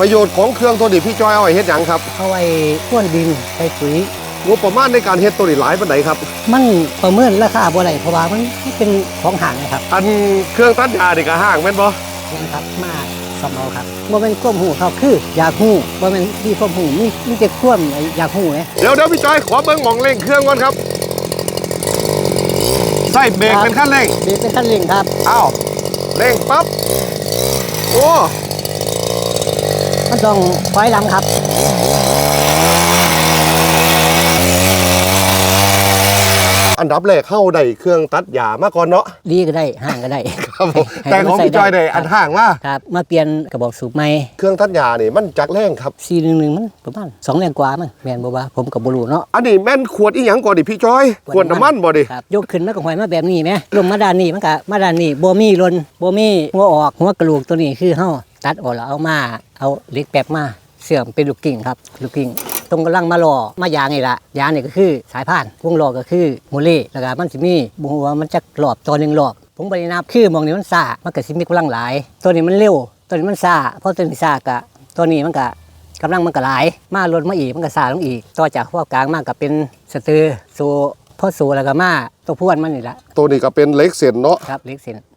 ประโยชน์ของเครื่องตัวนี้พี่จอยเอาไว้เฮ็ดหยังครับเอาไว้พ่วนดินไปปุ๋ย งบประมาณในการเฮ็ดตัวนี้หลายปานใดครับ มันประเมินราคาบ่ได้เพราะว่ามันเป็นของห่างนะครับอันเครื่องตัดหญ้านี่ก็ห้างแม่นบ่นะครับมาสำเอาครับบ่เป็นก้มหูเขาคืออยากหูบ่เป็นที่ก้มหูมีมีแต่ก้มอยากหูไงเดี๋ยวเดี๋ยวพี่จอยขอเบิ่งหม่องเร่งเครื่องก่อนครับใส่เบรกเป็นขั้นเร่งเบรกเป็นขั้นเร่งครับอ้าวเร่งปั๊บโอ้ มันต้องถอยหลังครับอันดับแรกเข้าได้เครื่องตัดหญ้ามาก่อนเนาะดีก็ได้ห่างก็ได้ครับผมให้แต่ของพี่จอยได้ครับอันห่างว่าครับมาเปลี่ยนกระบอกสูบใหม่เครื่องตัดหญ้านี่มันจักแรงครับซีหนึ่งหนึ่งมันประมาณสองแรงกว่ามั้งแม่นบ่ว่าผมกับบ่รู้เนาะอันนี้แม่นขวดอีหยังก่อนดิพี่จอยขวดน้ำมันบ่ดิครับยกขึ้นแล้วก็หอยมาแบบนี้ไหมลงมาด้านนี้มันก็มาด้านนี้บ่มีลนบ่มีหัวออกหัวกระโหลกตัวนี้คือเฮา ตัดออกแล้วเอามา เอาเหล็กแป๊บมาเสื่อมเป็นลูกกิ่งครับ ลูกกิ่งตรงกำลังมาหล่อมายางนี่ละยางนี่ก็คือสายพานวงล้อก็คือโมเลแล้วก็มันสิมีบ่ฮู้ว่ามันจะรอบตัวหนึงรอบผมบ่ได้นับคือหมองนี้มันซ่ามันก็สิมีกำลังหลาย ตัวนี้มันเร็ว ตัวนี้มันซ่าเพราะตัวนี้ซ่าก็ตัวนี้มันก็กำลังมันก็หลาย มาลดมาอีกมันก็สาลงอีก ต่อจากพวกกลางมากก็เป็นสตือโซพ่อโซแล้วก็มาตัวพวนมันนี่ละตัวนี้ก็เป็นเหล็กเส้นเนาะครับเล็กเส้น